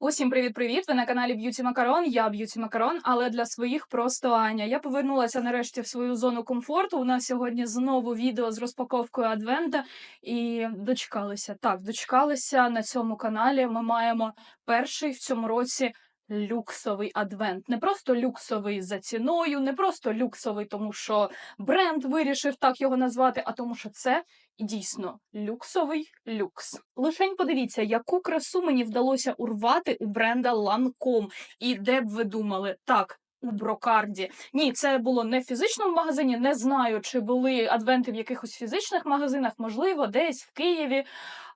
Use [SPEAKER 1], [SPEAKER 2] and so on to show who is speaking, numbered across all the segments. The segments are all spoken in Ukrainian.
[SPEAKER 1] Усім привіт-привіт! Ви на каналі Б'юті Макарон. Я Б'юті Макарон, але для своїх просто Аня. Я повернулася нарешті в свою зону комфорту. У нас сьогодні знову відео з розпаковкою Адвента і дочекалися. Так, дочекалися на цьому каналі. Ми маємо перший в цьому році. Люксовий адвент, не просто люксовий за ціною, не просто люксовий, тому що бренд вирішив так його назвати, а тому, що це дійсно люксовий люкс. Лишень подивіться, яку красу мені вдалося урвати у бренда Lancome. І де б ви думали, так. У брокарді ні, це було не в фізичному магазині. Не знаю, чи були адвенти в якихось фізичних магазинах, можливо, десь в Києві.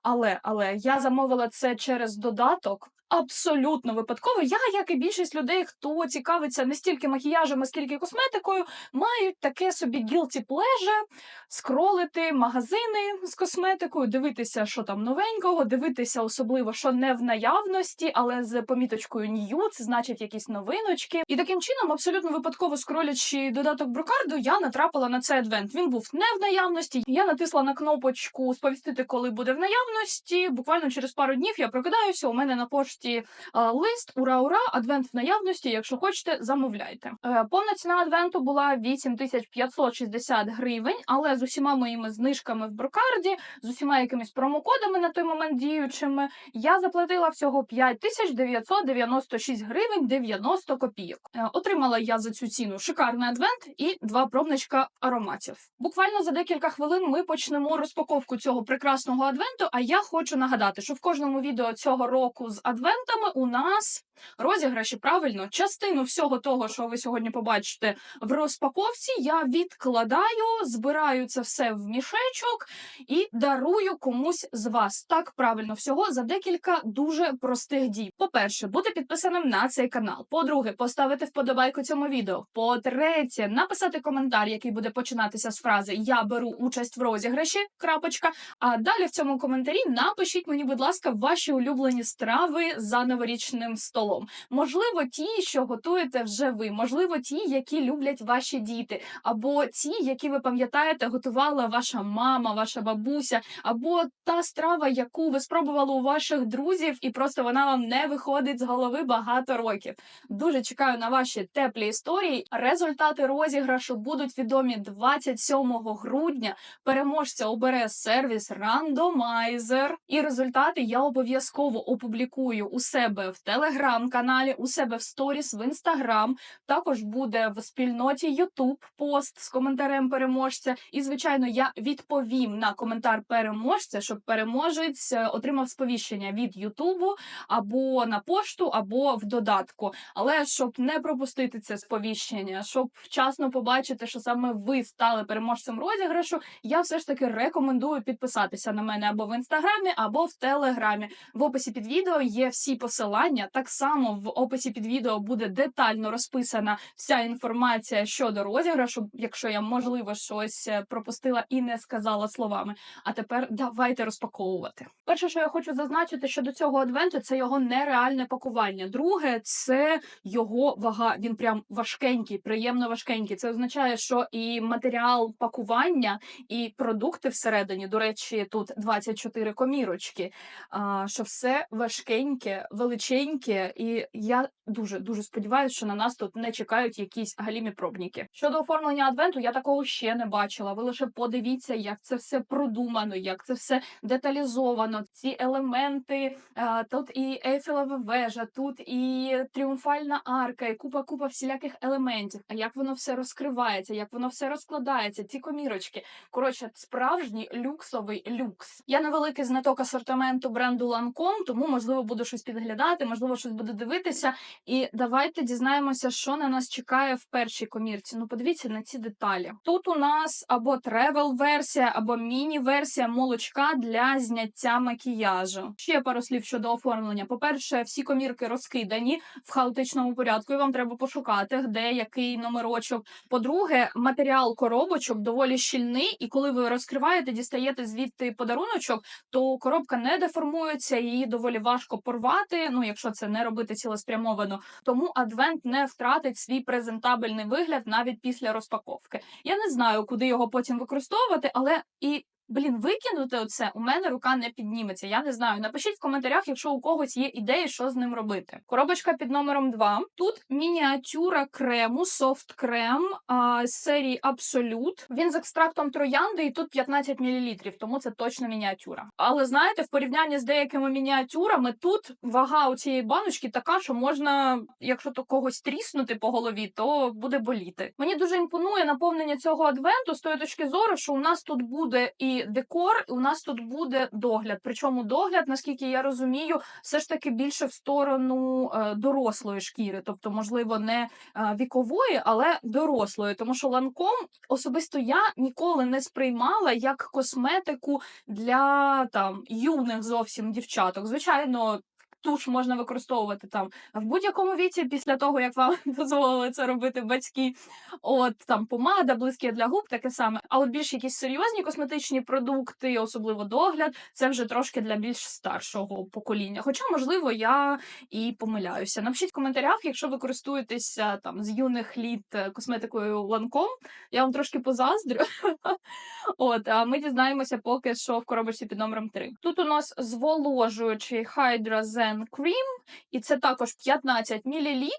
[SPEAKER 1] Але але я замовила це через додаток. Абсолютно випадково. Я, як і більшість людей, хто цікавиться не стільки макіяжем, а скільки косметикою, мають таке собі guilty pleasure скролити магазини з косметикою, дивитися, що там новенького, дивитися особливо, що не в наявності, але з поміточкою new, це значить якісь новиночки. І таким чином, абсолютно випадково скролячи додаток Брокарду, я натрапила на цей адвент. Він був не в наявності. Я натисла на кнопочку сповістити, коли буде в наявності. Буквально через пару днів я прокидаюся. У мене на пошті а, лист ура, ура, адвент в наявності. Якщо хочете, замовляйте. Е, повна ціна адвенту була 8560 гривень, але з усіма моїми знижками в брокарді, з усіма якимись промокодами на той момент діючими, я заплатила всього 5996 гривень 90 копійок. Е, Отримала я за цю ціну шикарний адвент і два пробничка ароматів. Буквально за декілька хвилин ми почнемо розпаковку цього прекрасного адвенту. А я хочу нагадати, що в кожному відео цього року з адвентами у нас розіграші правильно частину всього того, що ви сьогодні побачите в розпаковці, я відкладаю, збираю це все в мішечок і дарую комусь з вас. Так правильно всього за декілька дуже простих дій. По-перше, бути підписаним на цей канал. По-друге, поставити вподобайку цьому відео. По-третє, написати коментар, який буде починатися з фрази Я беру участь в розіграші. крапочка. А далі в цьому коментарі напишіть мені, будь ласка, ваші улюблені страви за новорічним столом. Можливо, ті, що готуєте вже ви, можливо, ті, які люблять ваші діти, або ті, які ви пам'ятаєте, готувала ваша мама, ваша бабуся, або та страва, яку ви спробували у ваших друзів, і просто вона вам не виходить з голови багато років. Дуже чекаю на ваші теплі історії. Результати розіграшу будуть відомі 27 грудня. Переможця обере сервіс Randomizer. І результати я обов'язково опублікую у себе в телеграм-каналі, у себе в сторіс в інстаграм. Також буде в спільноті YouTube пост з коментарем переможця. І, звичайно, я відповім на коментар переможця, щоб переможець е, отримав сповіщення від Ютубу або на пошту, або в додатку. Але щоб не пропустити це сповіщення, щоб вчасно побачити, що саме ви стали переможцем розіграшу, я все ж таки рекомендую підписатися на мене або в інстаграмі, або в телеграмі. В описі під відео є всі посилання. Так само в описі під відео буде детально розписана вся інформація щодо розіграшу, якщо я можливо щось е, пропустила і не сказала словами. А тепер давайте розпаковувати. Перше, що я хочу зазначити щодо цього адвенту, це його нереальне пакування. Друге, це його вага. Він прям важкенький, приємно важкенький. Це означає, що і матеріал пакування, і продукти всередині. До речі, тут 24 комірочки. А, Що все важкеньке, величеньке, і я дуже дуже сподіваюся, що на нас тут не чекають якісь галімі пробніки. Щодо оформлення адвенту, я такого ще не бачила. Ви лише подивіться, як це все продумано, як це все деталізовано. Ці елементи тут і ейфелева вежа, тут і тріумфальна арка, і купа купа всіляких елементів. А як воно все розкривається, як воно все розкладається, ці комірочки. Коротше, справжній люксовий люкс. Я невеликий знаток асортименту бренду Lancome, тому можливо буду щось підглядати, можливо, щось буду дивитися. І давайте дізнаємося, що на нас чекає в першій комірці. Ну, подивіться на ці деталі. Тут у нас або тревел-версія, або міні-версія молочка для зняття макіяжу. Ще пару слів щодо оформлення. По-перше, всі комірки розкидані в хаотичному порядку, і вам треба пошукати, де який номерочок. По-друге, матеріал коробочок доволі щільний, і коли ви розкриваєте, дістаєте звідти подаруночок, то коробка не деформується, її доволі важко порвати. Ну, якщо це не робити цілеспрямовано, тому адвент не втратить свій презентабельний вигляд навіть після розпаковки. Я не знаю, куди його потім використовувати, але і Блін, викинути оце у мене рука не підніметься. Я не знаю. Напишіть в коментарях, якщо у когось є ідеї, що з ним робити. Коробочка під номером 2. Тут мініатюра крему, софт крем з серії Абсолют. Він з екстрактом троянди, і тут 15 мл, тому це точно мініатюра. Але знаєте, в порівнянні з деякими мініатюрами, тут вага у цієї баночки така, що можна, якщо то когось тріснути по голові, то буде боліти. Мені дуже імпонує наповнення цього адвенту з тої точки зору, що у нас тут буде і декор, у нас тут буде догляд. Причому догляд, наскільки я розумію, все ж таки більше в сторону е, дорослої шкіри, тобто, можливо, не е, вікової, але дорослої. Тому що ланком особисто я ніколи не сприймала як косметику для там юних зовсім дівчаток. Звичайно. Туш можна використовувати там в будь-якому віці після того, як вам дозволили це робити батьки. От там помада, блиски для губ, таке саме. А от більш якісь серйозні косметичні продукти, особливо догляд, це вже трошки для більш старшого покоління. Хоча, можливо, я і помиляюся. Напишіть в коментарях, якщо ви користуєтеся там з юних літ е, косметикою ланком. Я вам трошки позаздрю. От, а ми дізнаємося поки що в коробочці під номером 3. Тут у нас зволожуючий Zen Cream, і це також 15 мл.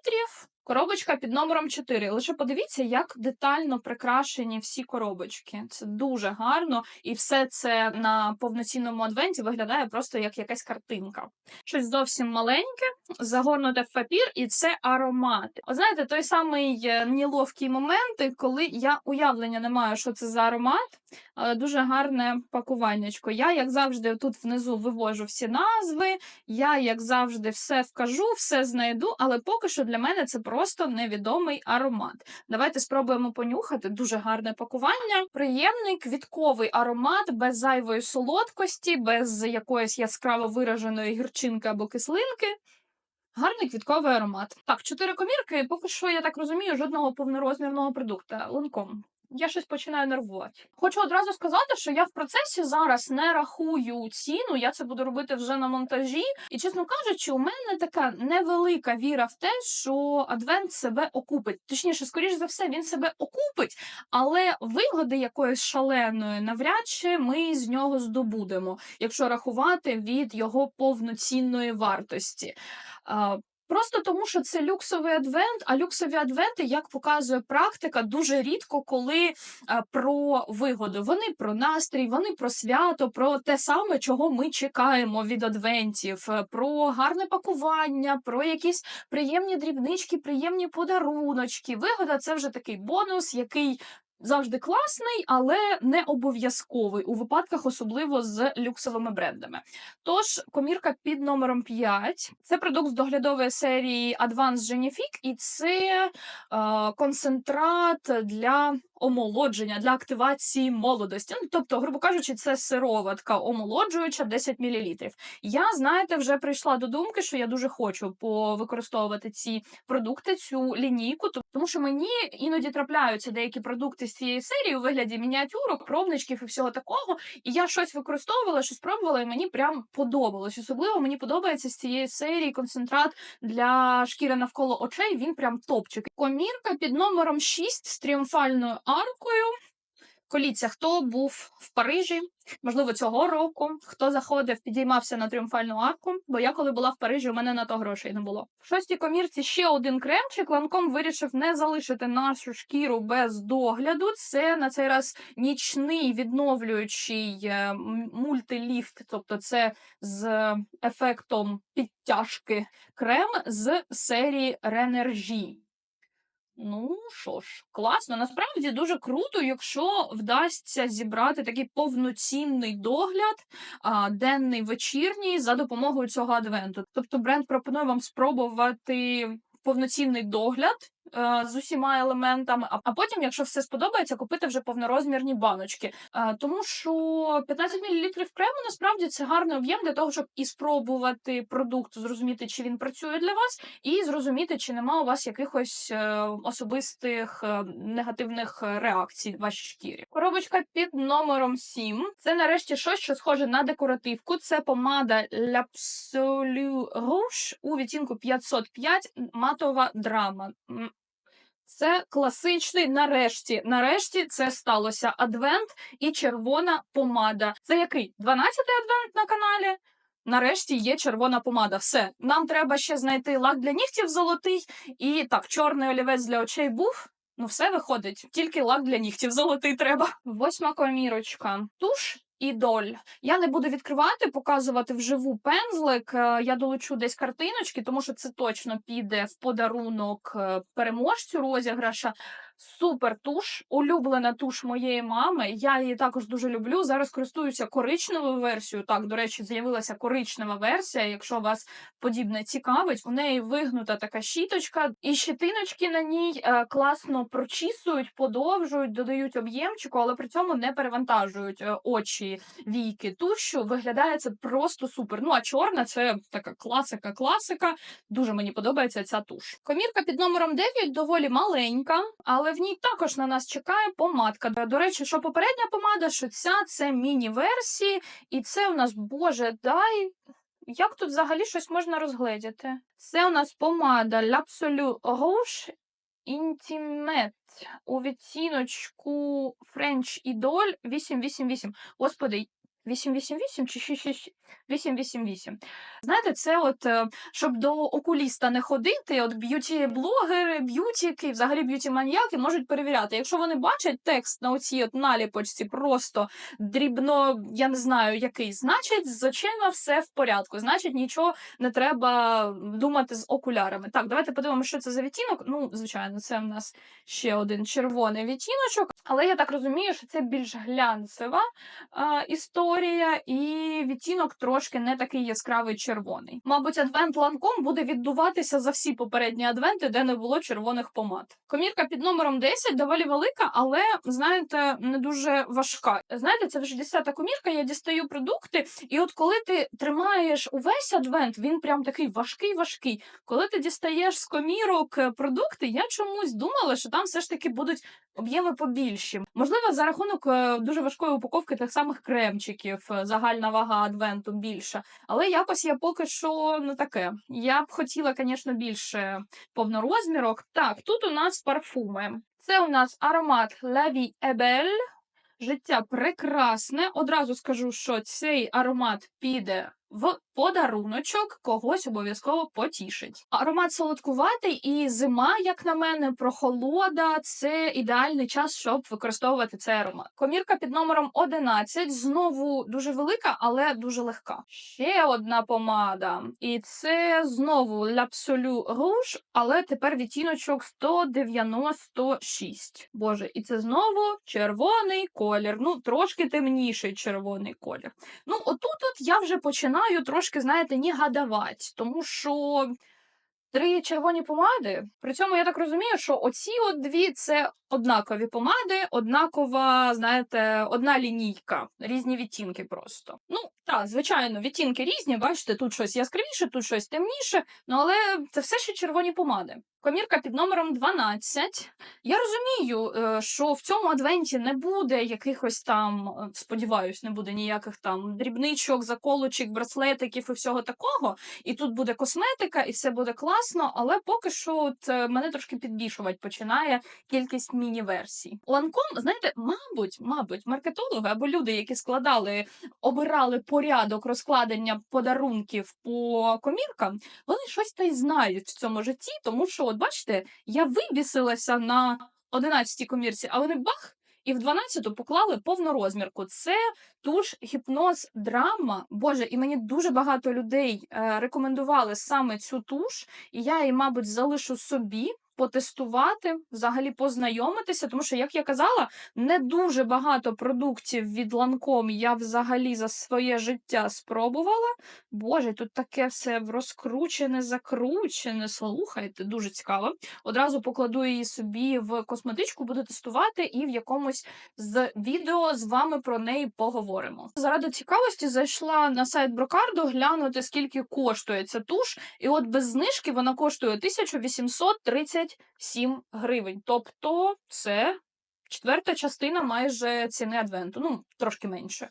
[SPEAKER 1] Коробочка під номером 4. Лише подивіться, як детально прикрашені всі коробочки. Це дуже гарно, і все це на повноцінному адвенті виглядає просто як якась картинка. Щось зовсім маленьке, загорнуте в папір, і це аромати. О, знаєте, той самий е, неловкий момент, коли я уявлення не маю, що це за аромат, але дуже гарне пакуваннячко. Я, як завжди, тут внизу вивожу всі назви. Я, як завжди, все вкажу, все знайду, але поки що для мене це просто невідомий аромат. Давайте спробуємо понюхати. Дуже гарне пакування. Приємний квітковий аромат без зайвої солодкості, без якоїсь яскраво вираженої гірчинки або кислинки. Гарний квітковий аромат. Так, чотири комірки. Поки що, я так розумію, жодного повнорозмірного продукта. Ланком. Я щось починаю нервувати. Хочу одразу сказати, що я в процесі зараз не рахую ціну. Я це буду робити вже на монтажі. І чесно кажучи, у мене така невелика віра в те, що адвент себе окупить. Точніше, скоріш за все, він себе окупить, але вигоди якоїсь шаленої навряд чи ми з нього здобудемо, якщо рахувати від його повноцінної вартості. Просто тому, що це люксовий адвент, а люксові адвенти, як показує практика, дуже рідко коли а, про вигоду. Вони про настрій, вони про свято, про те саме, чого ми чекаємо від адвентів, е, про гарне пакування, про якісь приємні дрібнички, приємні подаруночки. Вигода це вже такий бонус, який завжди класний, але не обов'язковий у випадках, особливо з люксовими брендами. Тож, комірка під номером 5 це продукт з доглядової серії Advanced Genifique, і це е, концентрат для омолодження, для активації молодості. Ну, тобто, грубо кажучи, це сироватка омолоджуюча 10 мл. Я, знаєте, вже прийшла до думки, що я дуже хочу повикористовувати ці продукти, цю лінійку, тому що мені іноді трапляються деякі продукти з цієї серії у вигляді мініатюрок, пробничків і всього такого. І я щось використовувала, щось пробувала, і мені прям подобалось. Особливо мені подобається з цієї серії концентрат для шкіри навколо очей. Він прям топчик. Комірка під номером 6 з тріумфальною аркою. Коліться, хто був в Парижі, можливо, цього року, хто заходив, підіймався на тріумфальну арку, бо я, коли була в Парижі, у мене на то грошей не було. В шостій комірці ще один кремчик. Ланком вирішив не залишити нашу шкіру без догляду. Це на цей раз нічний відновлюючий е, мультиліфт, тобто це з ефектом підтяжки крем з серії Renergie. Ну що ж, класно. Насправді дуже круто, якщо вдасться зібрати такий повноцінний догляд, а, денний вечірній, за допомогою цього адвенту. Тобто бренд пропонує вам спробувати повноцінний догляд. Е, З усіма елементами, а- потім, якщо все сподобається, купити вже повнорозмірні баночки. Е, Тому що 15 мл крему насправді це гарний об'єм для того, щоб і спробувати продукт, зрозуміти, чи він працює для вас, і зрозуміти, чи нема у вас якихось е, особистих негативних реакцій в вашій шкірі. Коробочка під номером 7. Це нарешті щось, що схоже на декоративку. Це помада L'Absolu Rouge у відтінку 505 матова драма. Це класичний нарешті. Нарешті це сталося. Адвент і червона помада. Це який? 12-й адвент на каналі? Нарешті є червона помада. Все. Нам треба ще знайти лак для нігтів золотий. І так, чорний олівець для очей був. Ну, все виходить. Тільки лак для нігтів золотий треба. Восьма комірочка. Туш і доль. Я не буду відкривати, показувати вживу пензлик. Е, Я долучу десь картиночки, тому що це точно піде в подарунок е, переможцю розіграша. Супер туш, улюблена туш моєї мами. Я її також дуже люблю. Зараз користуюся коричневою версією. Так, до речі, з'явилася коричнева версія. Якщо вас подібне цікавить, у неї вигнута така щіточка, і щетиночки на ній е, класно прочісують, подовжують, додають об'ємчику, але при цьому не перевантажують е, очі, війки. Тушу виглядає це просто супер. Ну а чорна це така класика, класика. Дуже мені подобається ця туш. Комірка під номером 9 доволі маленька, але в ній також на нас чекає помадка. До речі, що попередня помада, що ця це міні-версії, і це у нас, боже, дай. Як тут взагалі щось можна розгледіти? Це у нас помада L'Absolu Rouge Intimate у відтіночку French Idol 888. Господи, 888 чи 666? 888. Знаєте, це от, е, щоб до окуліста не ходити, от б'юті-блогери, б'ютіки, взагалі б'юті-маньяки можуть перевіряти. Якщо вони бачать текст на оцій от наліпочці просто дрібно, я не знаю який, значить, з очима все в порядку. Значить, нічого не треба думати з окулярами. Так, давайте подивимося, що це за відтінок. Ну, звичайно, це в нас ще один червоний відтіночок, але я так розумію, що це більш глянцева а, історія, і відтінок трошки не такий яскравий червоний. Мабуть, адвент ланком буде віддуватися за всі попередні адвенти, де не було червоних помад. Комірка під номером 10 доволі велика, але знаєте, не дуже важка. Знаєте, це вже 10-та комірка. Я дістаю продукти, і от коли ти тримаєш увесь адвент, він прям такий важкий, важкий. Коли ти дістаєш з комірок е, продукти, я чомусь думала, що там все ж таки будуть об'єми побільші. Можливо, за рахунок е, дуже важкої упаковки тих самих кремчиків, е, загальна вага адвенту більша. Але якось я поки що не таке. Я б хотіла, звісно, більше повнорозмірок. Так, тут у нас парфуми. Це у нас аромат est Belle. Життя прекрасне. Одразу скажу, що цей аромат піде в подаруночок, когось обов'язково потішить. Аромат солодкуватий і зима, як на мене, прохолода це ідеальний час, щоб використовувати цей аромат. Комірка під номером 11, знову дуже велика, але дуже легка. Ще одна помада, і це знову L'Absolu Rouge, але тепер відтіночок 196. Боже, і це знову червоний колір. Ну, трошки темніший червоний колір. Ну, отут от я вже починаю трошки, знаєте, не гадавати, тому що три червоні помади. При цьому я так розумію, що оці от дві це однакові помади, однакова, знаєте, одна лінійка, різні відтінки просто. Ну, так, звичайно, відтінки різні, бачите, тут щось яскравіше, тут щось темніше, ну але це все ще червоні помади. Комірка під номером 12. Я розумію, е, що в цьому адвенті не буде якихось там, е, сподіваюсь, не буде ніяких там дрібничок, заколочок, браслетиків і всього такого. І тут буде косметика, і все буде класно, але поки що от е, мене трошки підбільшувати починає кількість міні-версій. Ланком, знаєте, мабуть, мабуть, маркетологи або люди, які складали, обирали порядок розкладення подарунків по коміркам, вони щось та й знають в цьому житті, тому що, от бачите, я вибісилася на 11-й комірці, а вони бах. І в 12-ту поклали повну розмірку. Це туш гіпноз драма. Боже, і мені дуже багато людей е, рекомендували саме цю туш, і я її, мабуть, залишу собі. Потестувати, взагалі познайомитися, тому що, як я казала, не дуже багато продуктів від Ланком я взагалі за своє життя спробувала. Боже, тут таке все розкручене, закручене. Слухайте, дуже цікаво. Одразу покладу її собі в косметичку, буду тестувати, і в якомусь з відео з вами про неї поговоримо. Заради цікавості зайшла на сайт Брокарду глянути, скільки коштує ця туш, і от без знижки вона коштує 1837 гривень. Тобто, це четверта частина майже ціни адвенту. Ну, трошки менше.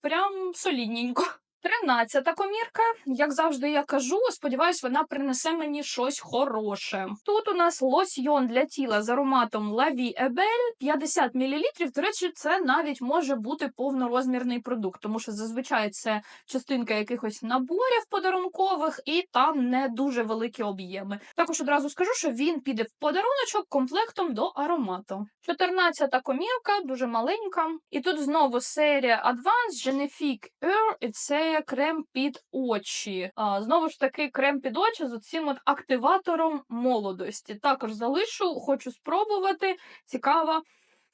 [SPEAKER 1] Прям солідненько. Тринадцята комірка. Як завжди я кажу, сподіваюсь, вона принесе мені щось хороше. Тут у нас лосьйон для тіла з ароматом est Belle, 50 мл. До речі, це навіть може бути повнорозмірний продукт, тому що зазвичай це частинка якихось наборів подарункових, і там не дуже великі об'єми. Також одразу скажу, що він піде в подаруночок комплектом до аромату. 14-та комірка, дуже маленька. І тут знову серія Advanced Genifique Ear, і це крем під очі. А, знову ж таки, крем під очі з оцим от активатором молодості. Також залишу, хочу спробувати. Цікаво,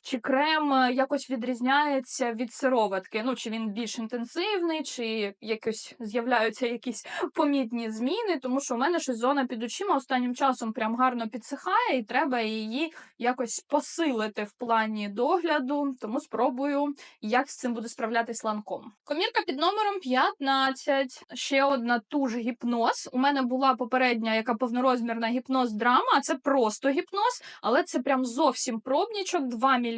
[SPEAKER 1] чи крем е, якось відрізняється від сироватки. Ну, чи він більш інтенсивний, чи якось з'являються якісь помітні зміни, тому що у мене щось зона під очима останнім часом прям гарно підсихає, і треба її якось посилити в плані догляду. Тому спробую, як з цим буде справлятись ланком. Комірка під номером 15. Ще одна туж гіпноз. У мене була попередня, яка повнорозмірна гіпноз драма. а Це просто гіпноз, але це прям зовсім пробнічок, 2 мл.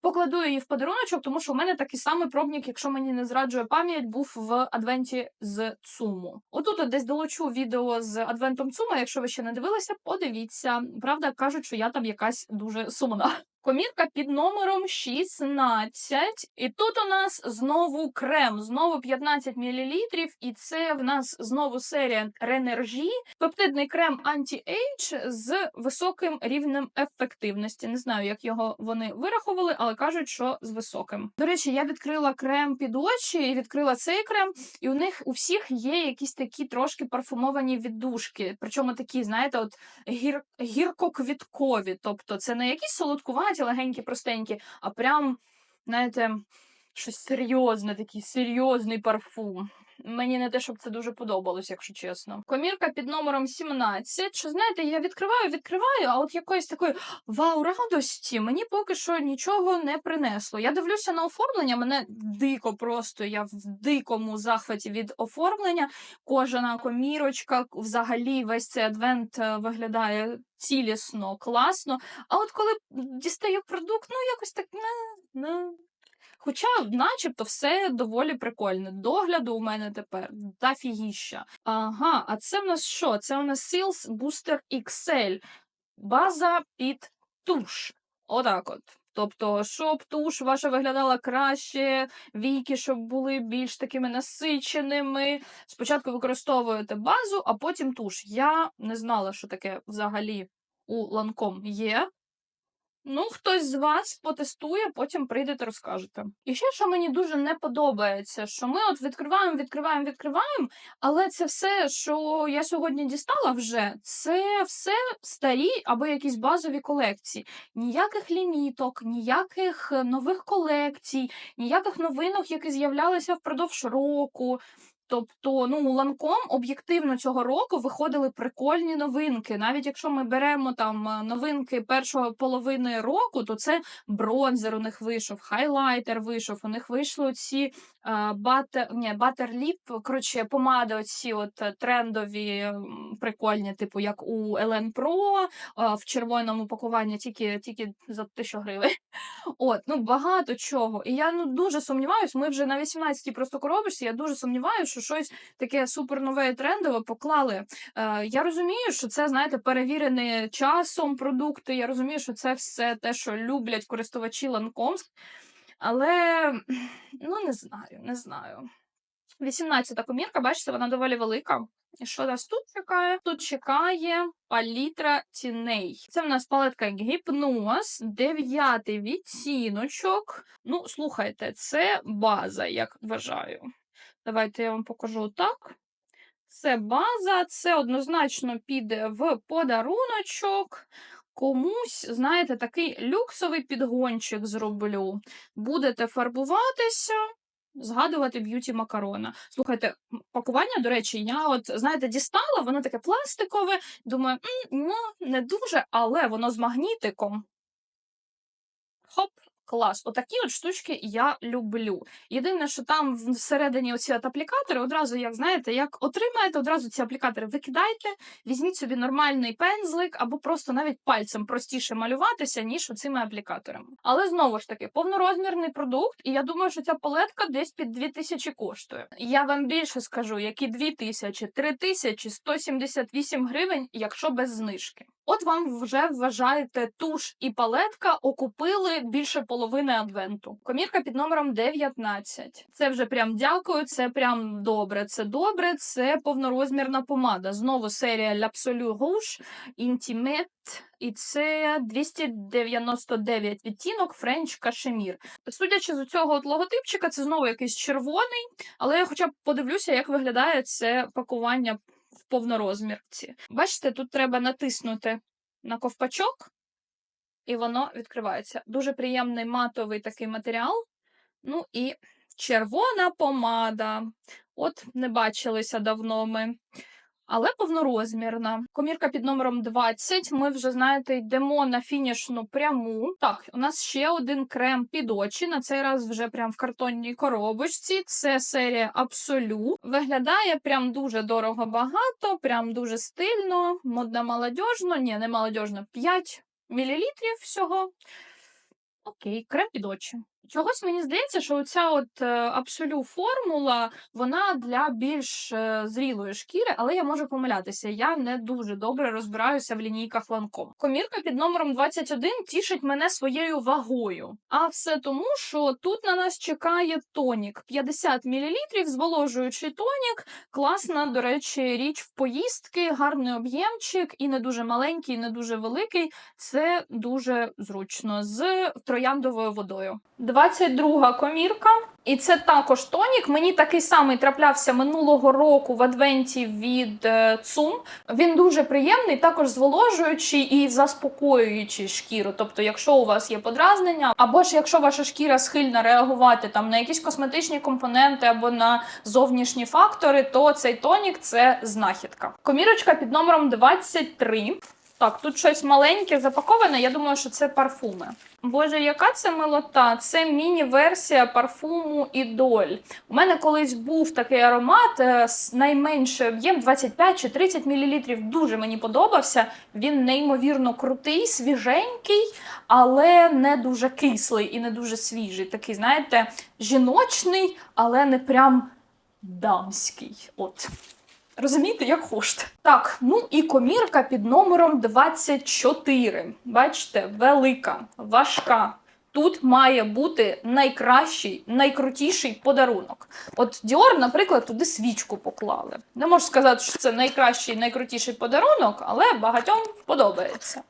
[SPEAKER 1] Покладу її в подаруночок, тому що у мене такий самий пробник, якщо мені не зраджує пам'ять, був в адвенті з Цуму. Отут от десь долучу відео з адвентом Цума. Якщо ви ще не дивилися, подивіться. Правда, кажуть, що я там якась дуже сумна. Комірка під номером 16. І тут у нас знову крем, знову 15 мл. І це в нас знову серія Ренержі. Пептидний крем Anti-Age з високим рівнем ефективності. Не знаю, як його вони вирахували, але кажуть, що з високим. До речі, я відкрила крем під очі і відкрила цей крем, і у них у всіх є якісь такі трошки парфумовані віддушки. Причому такі, знаєте, от гір... гірко-квіткові. Тобто це не якісь солодкуваті, легенькі, простенькі, а прям, знаєте, щось серйозне, такий серйозний парфум. Мені не те, щоб це дуже подобалось, якщо чесно. Комірка під номером 17. Що знаєте, я відкриваю, відкриваю, а от якоїсь такої вау радості мені поки що нічого не принесло. Я дивлюся на оформлення, мене дико просто. Я в дикому захваті від оформлення. Кожана комірочка, взагалі, весь цей адвент е, виглядає цілісно, класно. А от коли дістаю продукт, ну якось так не. не. Хоча, начебто, все доволі прикольне. Догляду у мене тепер та фігіща. Ага, а це в нас що? Це у нас Seals Booster XL. База під туш. Отак от. Тобто, щоб туш ваша виглядала краще, віки, щоб були більш такими насиченими. Спочатку використовуєте базу, а потім туш. Я не знала, що таке взагалі у ланком є. Ну, хтось з вас потестує, потім прийдете, розкажете. І ще, що мені дуже не подобається, що ми от відкриваємо, відкриваємо, відкриваємо, але це все, що я сьогодні дістала вже, це все старі або якісь базові колекції. Ніяких ліміток, ніяких е, нових колекцій, ніяких новинок, які з'являлися впродовж року. Тобто, ну, ланком об'єктивно цього року виходили прикольні новинки. Навіть якщо ми беремо там е, новинки першої половини року, то це бронзер у них вийшов, хайлайтер вийшов. У них вийшли ці батер, ні, батерліп, коротше, помади, оці от е, трендові прикольні, типу як у Елен Pro в червоному пакуванні, тільки тільки за 1000 гривень. От, ну багато чого. І я ну дуже сумніваюся, ми вже на 18-й просто коробочці. Я дуже сумніваюся, що щось таке супер нове і трендове поклали. Е, Я розумію, що це, знаєте, перевірені часом продукти. Я розумію, що це все те, що люблять користувачі Ланкомск. Але ну не знаю, не знаю. 18-та комірка, бачите, вона доволі велика. І що нас тут чекає? Тут чекає палітра тіней. Це в нас палетка гіпноз, дев'ятий відтіночок. Ну, слухайте, це база, як вважаю. Давайте я вам покажу так. Це база, це однозначно піде в подаруночок. Комусь, знаєте, такий люксовий підгончик зроблю. Будете фарбуватися, згадувати б'юті макарона. Слухайте, пакування, до речі, я от, знаєте, дістала, воно таке пластикове. Думаю, ну, не дуже, але воно з магнітиком. Хоп, Клас, отакі от штучки я люблю. Єдине, що там всередині оці от аплікатори, одразу, як знаєте, як отримаєте, одразу ці аплікатори викидайте, візьміть собі нормальний пензлик, або просто навіть пальцем простіше малюватися, ніж оцими аплікаторами. Але знову ж таки, повнорозмірний продукт, і я думаю, що ця палетка десь під 2000 коштує. Я вам більше скажу, які 2000, 3000, 178 гривень, якщо без знижки. От вам вже вважаєте туш і палетка окупили більше половини адвенту. Комірка під номером 19. Це вже прям дякую. Це прям добре. Це добре. Це повнорозмірна помада. Знову серія L'Absolu Rouge Intimate. І це 299 відтінок Френч Кашемір. Судячи з цього от логотипчика, це знову якийсь червоний, але я хоча б подивлюся, як виглядає це пакування в повнорозмірці. Бачите, тут треба натиснути на ковпачок, і воно відкривається. Дуже приємний матовий такий матеріал. Ну і червона помада. От не бачилися давно ми. Але повнорозмірна. Комірка під номером 20. Ми вже, знаєте, йдемо на фінішну пряму. Так, у нас ще один крем під очі. На цей раз вже прям в картонній коробочці. Це серія Абсолю. Виглядає прям дуже дорого багато, прям дуже стильно, модно молодіжно. Ні, не молодіжно, 5 мл всього. Окей, крем під очі. Чогось мені здається, що оця от е, абсолю формула, вона для більш е, зрілої шкіри, але я можу помилятися. Я не дуже добре розбираюся в лінійках ланком. Комірка під номером 21 тішить мене своєю вагою. А все тому, що тут на нас чекає тонік 50 мл, зволожуючий тонік. Класна, до речі, річ в поїздки, гарний об'ємчик, і не дуже маленький, і не дуже великий. Це дуже зручно з трояндовою водою. 22 комірка. І це також тонік. Мені такий самий траплявся минулого року в адвенті від е, ЦУМ. Він дуже приємний, також зволожуючий і заспокоюючий шкіру. Тобто, якщо у вас є подразнення, або ж якщо ваша шкіра схильна реагувати там на якісь косметичні компоненти або на зовнішні фактори, то цей тонік це знахідка. Комірочка під номером 23. Так, тут щось маленьке запаковане. Я думаю, що це парфуми. Боже, яка це милота? Це міні-версія парфуму Ідоль. У мене колись був такий аромат, е, з найменший об'єм 25 чи 30 мл. Дуже мені подобався. Він неймовірно крутий, свіженький, але не дуже кислий і не дуже свіжий. Такий, знаєте, жіночний, але не прям дамський. От. Розумієте, як хочете. Так, ну і комірка під номером 24. Бачите, велика, важка. Тут має бути найкращий, найкрутіший подарунок. От Dior, наприклад, туди свічку поклали. Не можу сказати, що це найкращий, найкрутіший подарунок, але багатьом подобається.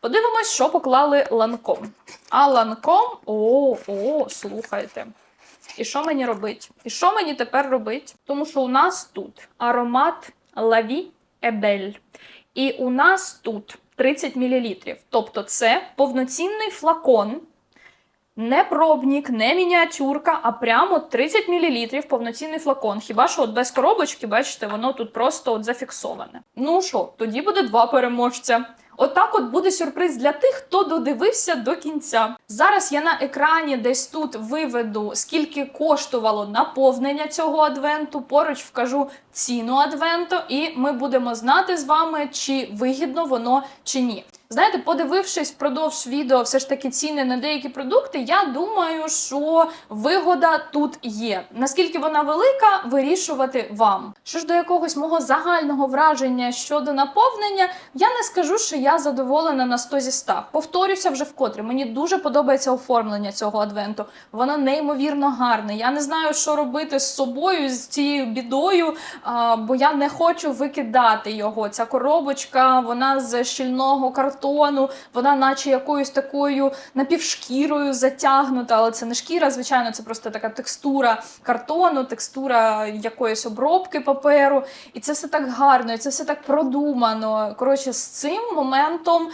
[SPEAKER 1] Подивимось, що поклали ланком. А ланком, о, о, слухайте. І що мені робить? І що мені тепер робить? Тому що у нас тут аромат Лаві Ебель. І у нас тут 30 мл. Тобто це повноцінний флакон, не пробник, не мініатюрка, а прямо 30 мл повноцінний флакон. Хіба що от без коробочки, бачите, воно тут просто от зафіксоване. Ну що, тоді буде два переможця. Отак от буде сюрприз для тих, хто додивився до кінця. Зараз я на екрані десь тут виведу, скільки коштувало наповнення цього адвенту. Поруч вкажу ціну адвенту, і ми будемо знати з вами, чи вигідно воно чи ні. Знаєте, подивившись впродовж відео все ж таки ціни на деякі продукти, я думаю, що вигода тут є. Наскільки вона велика, вирішувати вам. Що ж до якогось мого загального враження щодо наповнення, я не скажу, що я задоволена на 100 зі 100. Повторюся вже вкотре. Мені дуже подобається оформлення цього адвенту. Воно неймовірно гарне. Я не знаю, що робити з собою, з цією бідою, бо я не хочу викидати його. Ця коробочка, вона з щільного картону, вона, наче якоюсь такою напівшкірою затягнута, але це не шкіра, звичайно, це просто така текстура картону, текстура якоїсь обробки паперу. І це все так гарно, і це все так продумано. Коротше, з цим моментом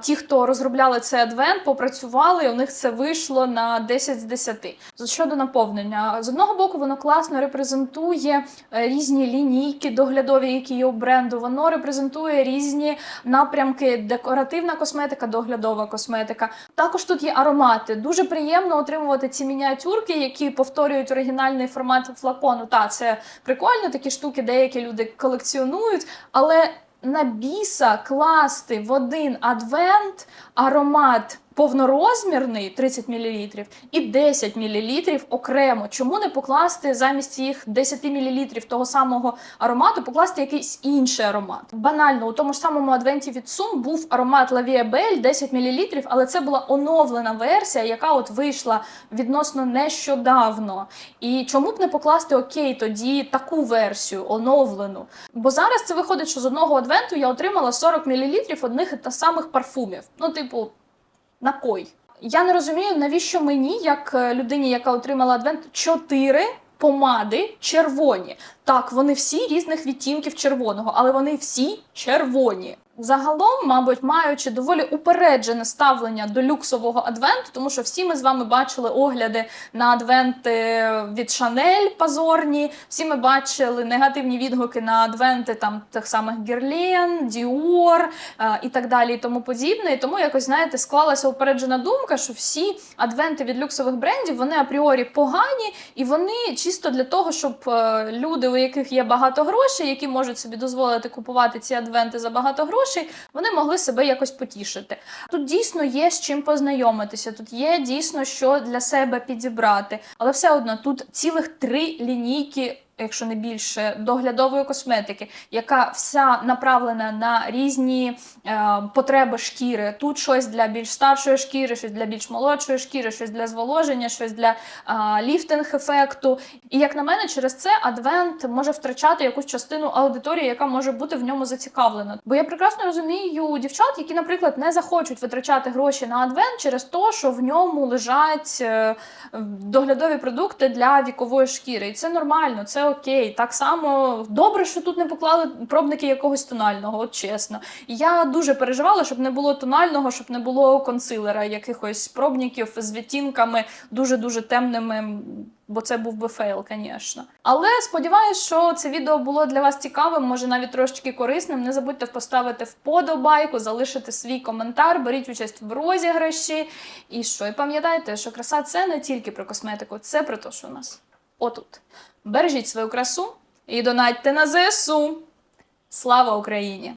[SPEAKER 1] ті, хто розробляли цей адвент, попрацювали, і у них це вийшло на 10 з 10. Щодо наповнення, з одного боку, воно класно репрезентує е, різні лінійки доглядові, які є у бренду. Воно репрезентує різні напрямки декора декоративна косметика, доглядова косметика. Також тут є аромати. Дуже приємно отримувати ці мініатюрки, які повторюють оригінальний формат флакону. Та це прикольно, такі штуки деякі люди колекціонують, але на біса класти в один адвент аромат повнорозмірний 30 мл і 10 мл окремо. Чому не покласти замість їх 10 мл того самого аромату, покласти якийсь інший аромат? Банально, у тому ж самому адвенті від Sum був аромат La Belle 10 мл, але це була оновлена версія, яка от вийшла відносно нещодавно. І чому б не покласти окей тоді таку версію оновлену? Бо зараз це виходить, що з одного адвенту я отримала 40 мл одних та самих парфумів. Ну, типу, на кой? Я не розумію, навіщо мені, як е, людині, яка отримала адвент, чотири помади червоні. Так, вони всі різних відтінків червоного, але вони всі червоні. Загалом, мабуть, маючи доволі упереджене ставлення до люксового адвенту, тому що всі ми з вами бачили огляди на адвенти від Шанель позорні, всі ми бачили негативні відгуки на адвенти там тих самих Герлен, Діор і так далі, і тому подібне. І тому якось знаєте, склалася упереджена думка, що всі адвенти від люксових брендів вони апріорі погані, і вони чисто для того, щоб е, люди, у яких є багато грошей, які можуть собі дозволити купувати ці адвенти за багато грошей, вони могли себе якось потішити. Тут дійсно є з чим познайомитися, тут є дійсно що для себе підібрати, але все одно тут цілих три лінійки. Якщо не більше доглядової косметики, яка вся направлена на різні е, потреби шкіри. Тут щось для більш старшої шкіри, щось для більш молодшої шкіри, щось для зволоження, щось для е, ліфтинг-ефекту. І як на мене, через це адвент може втрачати якусь частину аудиторії, яка може бути в ньому зацікавлена. Бо я прекрасно розумію дівчат, які, наприклад, не захочуть витрачати гроші на адвент через те, що в ньому лежать е, доглядові продукти для вікової шкіри. І це нормально, це окей. Так само добре, що тут не поклали пробники якогось тонального, от чесно. Я дуже переживала, щоб не було тонального, щоб не було консилера, якихось пробників з відтінками дуже-дуже темними. Бо це був би фейл, звісно. Але сподіваюся, що це відео було для вас цікавим, може навіть трошечки корисним. Не забудьте поставити вподобайку, залишити свій коментар, беріть участь в розіграші. І що? І пам'ятайте, що краса це не тільки про косметику, це про те, що у нас отут. Бережіть свою красу і донатьте на ЗСУ. Слава Україні!